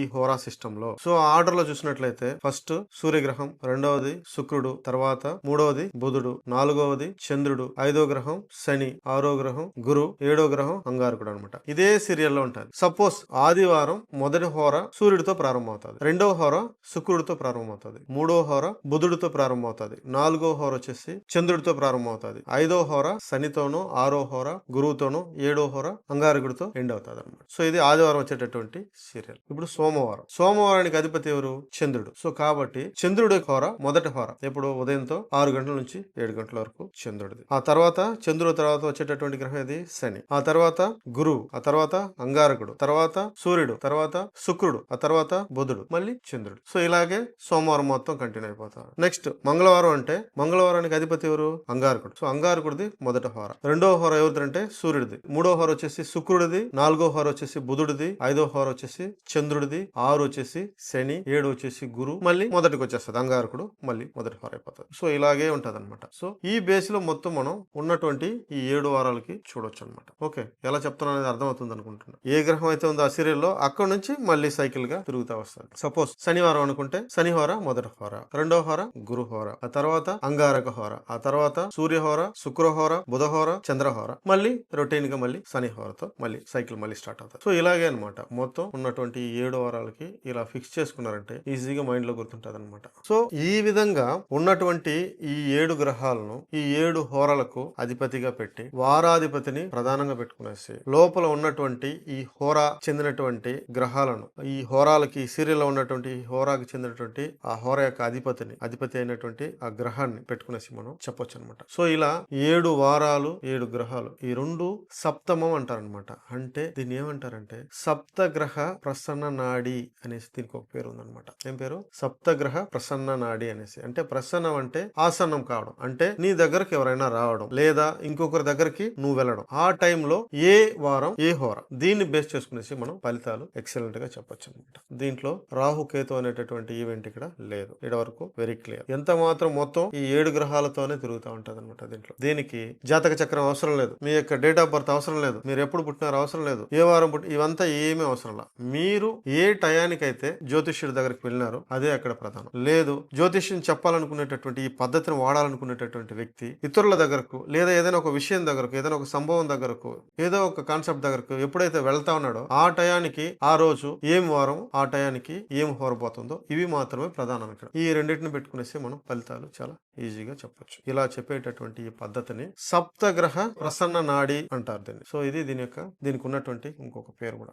ఈ హోరా సిస్టమ్లో సో ఆర్డర్లో చూసినట్లయితే ఫస్ట్ సూర్యగ్రహం రెండవది శుక్రుడు తర్వాత మూడవది బుధుడు నాలుగవది చంద్రుడు ఐదో గ్రహం శని ఆరో గ్రహం గురు ఏడో గ్రహం అంగారకుడు అనమాట ఇదే సీరియల్లో ఉంటుంది. సపోజ్ ఆదివారం మొదటి హోర సూర్యుడితో ప్రారంభమవుతుంది. రెండవ హోర శుక్రుడితో ప్రారంభమవుతుంది. మూడో హోర బుధుడితో ప్రారంభమవుతుంది. నాలుగో హోర వచ్చేసి చంద్రుడితో ప్రారంభమవుతుంది. ఐదో హోర శనితోనూ ఆరో హోర గురువుతోనూ ఏడో హోర అంగారకుడితో ఎండ్ అవుతుంది అనమాట సో ఇది ఆదివారం వచ్చేటటువంటి సీరియల్. ఇప్పుడు సోమవారం. సోమవారానికి అధిపతి ఎవరు? చంద్రుడు. సో కాబట్టి చంద్రుడి హోర మొదటి హోర. ఎప్పుడు ఉదయంతో ఆరు గంటల నుంచి ఏడు గంటల వరకు చంద్రుడిది. ఆ తర్వాత చంద్రుడు తర్వాత వచ్చేటటువంటి గ్రహం ఇది శని. ఆ తర్వాత గురువు ఆ తర్వాత అంగారకుడు తర్వాత సూర్యుడు తర్వాత శుక్రుడు ఆ తర్వాత బుధుడు మళ్ళీ చంద్రుడు. సో ఇలాగే సోమవారం మొత్తం కంటిన్యూ అయిపోతారు. నెక్స్ట్ మంగళవారం అంటే మంగళవారానికి అధిపతి ఎవరు? అంగారకుడు. సో అంగారకుడిది మొదటి హోర. రెండో హోర ఎవరిదంటే సూర్యుడిది. మూడో హోర వచ్చేసి శుక్రుడిది నాలుగో హోర వచ్చేసి బుధుడిది ఐదో హోర వచ్చేసి చంద్రుడిది ఆరు వచ్చేసి శని ఏడు వచ్చేసి గురు మళ్ళీ మొదటికి వచ్చేస్తుంది అంగారకుడు మళ్ళీ మొదటి హోర అయిపోతుంది. సో ఇలాగే ఉంటది అనమాట సో ఈ బేస్లో మొత్తం మనం ఉన్నటువంటి ఈ ఏడు వారాలకి చూడొచ్చు అనమాట ఓకే ఎలా చెప్తున్నా అనేది అర్థమవుతుంది అనుకుంటున్నా. ఏ గ్రహం అయితే ఉందో ఆ serial లో అక్కడ నుంచి మళ్ళీ సైకిల్గా తిరుగుతా వస్తుంది. సపోజ్ శనివారం అనుకుంటే శని హోర మొదటి హోర రెండో హోర గురు హోర ఆ తర్వాత అంగారక హోర ఆ తర్వాత సూర్య హోర శుక్ర హోర బుధ హోర చంద్ర హోర మళ్ళీ రొటీన్గా మళ్ళీ శని హోరతో మళ్ళీ సైకిల్ మళ్ళీ స్టార్ట్ అవుతుంది. సో ఇలాగే అనమాట మొత్తం ఉన్నటువంటి ఏడు వారాలకి ఇలా ఫిక్స్ చేసుకున్నారంటే ఈజీగా మైండ్లో గుర్తుంటది అనమాట సో ఈ విధంగా ఉన్నటువంటి ఈ ఏడు గ్రహాలను ఈ ఏడు హోరలకు అధిపతిగా పెట్టి వారాధిపతిని ప్రధానంగా పెట్టుకునేసి లోపల ఉన్నటువంటి ఈ హోరా చెందినటువంటి గ్రహాలను ఈ హోరాలకి సీరియల్లో ఉన్నటువంటి ఈ హోరాకి చెందినటువంటి ఆ హోర యొక్క అధిపతిని అధిపతి అయినటువంటి ఆ గ్రహాన్ని పెట్టుకునేసి మనం చెప్పొచ్చు అనమాట సో ఇలా ఏడు వారాలు ఏడు గ్రహాలు ఈ రెండు సప్తమం అంటారనమాట అంటే దీన్ని ఏమంటారంటే సప్త గ్రహ ప్రసన్న నాడి అనేసి దీనికి ఒక పేరు ఉందనమాట ఏం పేరు? సప్తగ్రహ ప్రసన్న నాడి అనేసి. అంటే ప్రసన్నం అంటే ఆసన్నం కావడం. అంటే నీ దగ్గరకు ఎవరైనా రావడం. లేదా ఇంకొకరి దగ్గరికి నువ్వు వెళ్ళడం. ఆ టైంలో ఏ వారం ఏ హోర. దీన్ని బేస్ చేసుకునేసి మనం ఫలితాలు ఎక్సలెంట్గా చెప్పొచ్చు అనమాట దీంట్లో రాహు కేతు అనేటటువంటి ఈవెంట్ ఇక్కడ లేదు. ఇక్కడ వరకు వెరీ క్లియర్. ఎంత మాత్రం మొత్తం ఈ ఏడు గ్రహాలతోనే తిరుగుతూ ఉంటది అనమాట దీంట్లో. దీనికి జాతక చక్రం అవసరం లేదు. మీ యొక్క డేట్ ఆఫ్ బర్త్ అవసరం లేదు. మీరు ఎప్పుడు పుట్టినారో అవసరం లేదు. ఏ వారం పుట్టి ఇవంతా ఏమీ అవసరం లేదు మీరు ఏ ఏ టయానికైతే జ్యోతిష్యుడి దగ్గరికి వెళ్ళినారో అదే అక్కడ ప్రధానం. లేదు జ్యోతిష్యం చెప్పాలనుకునేటటువంటి ఈ పద్ధతిని వాడాలనుకునేటటువంటి వ్యక్తి ఇతరుల దగ్గరకు లేదా ఏదైనా ఒక విషయం దగ్గరకు ఏదైనా ఒక సంభవం దగ్గరకు ఏదో ఒక కాన్సెప్ట్ దగ్గరకు ఎప్పుడైతే వెళ్తా ఉన్నాడో ఆ టయానికి ఆ రోజు ఏం వారం ఆ టయానికి ఏం హోరబోతుందో ఇవి మాత్రమే ప్రధానం ఇక్కడ. ఈ రెండింటిని పెట్టుకునేసి మనం ఫలితాలు చాలా ఈజీగా చెప్పొచ్చు. ఇలా చెప్పేటటువంటి ఈ పద్ధతిని సప్తగ్రహ ప్రసన్న నాడి అంటారు దీన్ని. సో ఇది దీని యొక్క దీనికి ఉన్నటువంటి ఇంకొక పేరు కూడా.